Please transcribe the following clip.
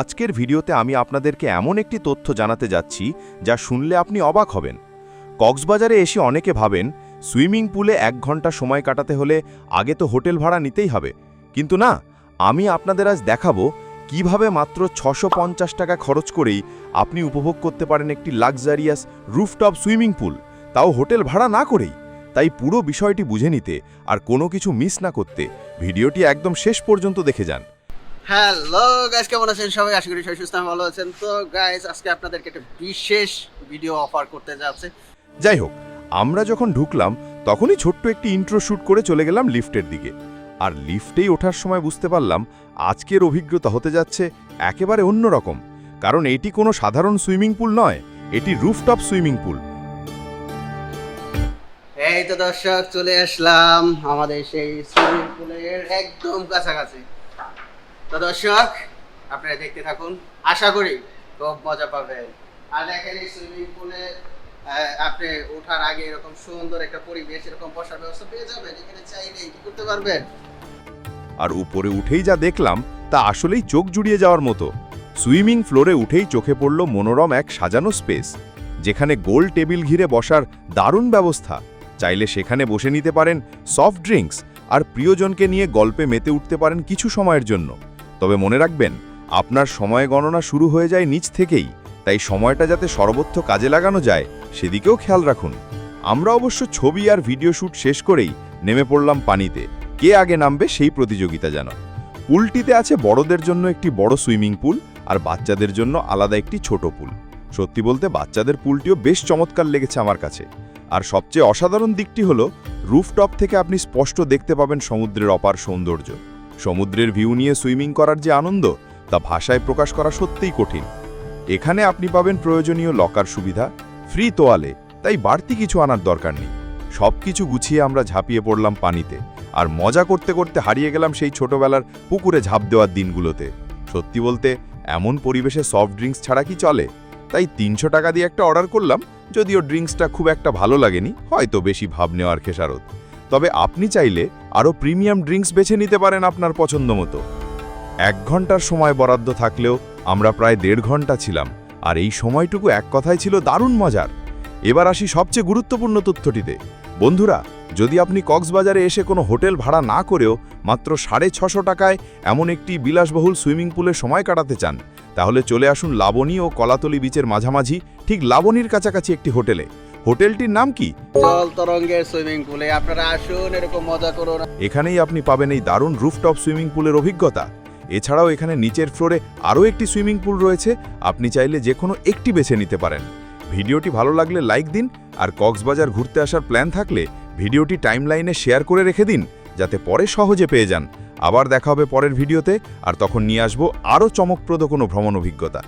আজকের ভিডিওতে আমি আপনাদেরকে এমন একটি তথ্য জানাতে যাচ্ছি যা শুনলে আপনি অবাক হবেন। কক্সবাজারে এসে অনেকে ভাবেন, সুইমিং পুলে এক ঘণ্টা সময় কাটাতে হলে আগে তো হোটেল ভাড়া নিতেই হবে। কিন্তু না, আমি আপনাদের আজ দেখাবো কীভাবে মাত্র ছশো টাকা খরচ করেই আপনি উপভোগ করতে পারেন একটি লাক্সারিয়াস রুফটপ সুইমিং পুল। তাও হোটেল ভাড়া না করেই। তাই পুরো বিষয়টি বুঝে নিতে আর কোনো কিছু মিস না করতে ভিডিওটি একদম শেষ পর্যন্ত দেখে যান। হ্যালো গাইস কেমন আছেন? সবাই আশা করি সবাই সুস্থ ভালো আছেন। তো গাইস আজকে আপনাদেরকে একটা বিশেষ ভিডিও অফার করতে যাচ্ছে। যাই হোক আমরা যখন ঢুকলাম তখনই ছোট্ট একটি ইন্ট্রো শ্যুট করে চলে গেলাম লিফটের দিকে। আর লিফটেই ওঠার সময় বুঝতে পারলাম আজকের অভিজ্ঞতা হতে যাচ্ছে একেবারে অন্যরকম। কারণ এটি কোনো সাধারণ সুইমিং পুল নয় এটি রুফটপ সুইমিং পুল। এই তো দর্শক চলে আসলাম আমাদের সেই সুইমিং পুলের একদম কাছাকাছি। তো দর্শক, আপনারা দেখতে থাকুন। আশা করি খুব মজা পাবেন। আর দেখেন এই সুইমিং পুলে আপনি ওঠার আগে এরকম সুন্দর একটা পরিবেশ, এরকম বসার ব্যবস্থা পেয়ে যাবেন। এখানে চাইলেই কি করতে পারবেন? আর উপরে উঠেই যা দেখলাম, তা আসলেই চোখ জুড়িয়ে যাওয়ার মতো। সুইমিং ফ্লোরে উঠেই চোখে পড়ল মনোরম এক সাজানো স্পেস, যেখানে গোল টেবিল ঘিরে বসার দারুণ ব্যবস্থা। চাইলে সেখানে বসে নিতে পারেন সফট ড্রিঙ্কস, আর প্রিয়জনকে নিয়ে গল্পে মেতে উঠতে পারেন কিছু সময়ের জন্য। তবে মনে রাখবেন, আপনার সময় গণনা শুরু হয়ে যায় নিচ থেকেই, তাই সময়টা যাতে সর্বত্র কাজে লাগানো যায়, সেদিকেও খেয়াল রাখুন। আমরা অবশ্য ছবি আর ভিডিও শ্যুট শেষ করেই নেমে পড়লাম পানিতে। কে আগে নামবে সেই প্রতিযোগিতা যেন। পুলটিতে আছে বড়দের জন্য একটি বড় সুইমিং পুল আর বাচ্চাদের জন্য আলাদা একটি ছোট পুল। সত্যি বলতে বাচ্চাদের পুলটিও বেশ চমৎকার লেগেছে আমার কাছে। আর সবচেয়ে অসাধারণ দিকটি হলো, রুফটপ থেকে আপনি স্পষ্ট দেখতে পাবেন সমুদ্রের অপার সৌন্দর্য। সমুদ্রের ভিউ নিয়ে সুইমিং করার যে আনন্দ, তা ভাষায় প্রকাশ করা সত্যিই কঠিন। এখানে আপনি পাবেন প্রয়োজনীয় লকার সুবিধা ফ্রি তোয়ালে, তাই বাড়তি কিছু আনার দরকার নেই। সব কিছু গুছিয়ে আমরা ঝাঁপিয়ে পড়লাম পানিতে, আর মজা করতে করতে হারিয়ে গেলাম সেই ছোটবেলার পুকুরে ঝাঁপ দেওয়ার দিনগুলোতে। সত্যি বলতে, এমন পরিবেশে সফট ড্রিঙ্কস ছাড়া কি চলে? তাই তিনশো টাকা দিয়ে একটা অর্ডার করলাম, যদিও ড্রিঙ্কসটা খুব একটা ভালো লাগেনি, হয়তো বেশি ভাব নেওয়ার খেসারত। তবে আপনি চাইলে আরও প্রিমিয়াম ড্রিঙ্কস বেছে নিতে পারেন আপনার পছন্দ মতো। এক ঘণ্টার সময় বরাদ্দ থাকলেও আমরা প্রায় দেড় ঘণ্টা ছিলাম, আর এই সময়টুকু এক কথায় ছিল দারুণ মজার। এবার আসি সবচেয়ে গুরুত্বপূর্ণ তথ্যটিতে। বন্ধুরা, যদি আপনি কক্সবাজারে এসে কোনো হোটেল ভাড়া না করেও মাত্র সাড়ে ছশো টাকায় এমন একটি বিলাসবহুল সুইমিং পুলে সময় কাটাতে চান, তাহলে চলে আসুন লাবণী ও কলাতলি বিচের মাঝামাঝি, ঠিক লাবণীর কাছাকাছি একটি হোটেলে। হোটেলটির নাম কি? জল তরঙ্গের সুইমিং পুলে আপনারা আসুন এরকম মজা করুন। এখানেই আপনি পাবেন এই দারুণ রুফটপ সুইমিং পুলের অভিজ্ঞতা। এছাড়াও এখানে নিচের ফ্লোরে আরও একটি সুইমিং পুল রয়েছে আপনি চাইলে যে কোনো একটি বেছে নিতে পারেন। ভিডিওটি ভালো লাগলে লাইক দিন আর কক্সবাজার ঘুরতে আসার প্ল্যান থাকলে ভিডিওটি টাইমলাইনে শেয়ার করে রেখে দিন যাতে পরে সহজে পেয়ে যান। আবার দেখা হবে পরের ভিডিওতে আর তখন নিয়ে আসব আরও চমকপ্রদ কোনো ভ্রমণ অভিজ্ঞতা।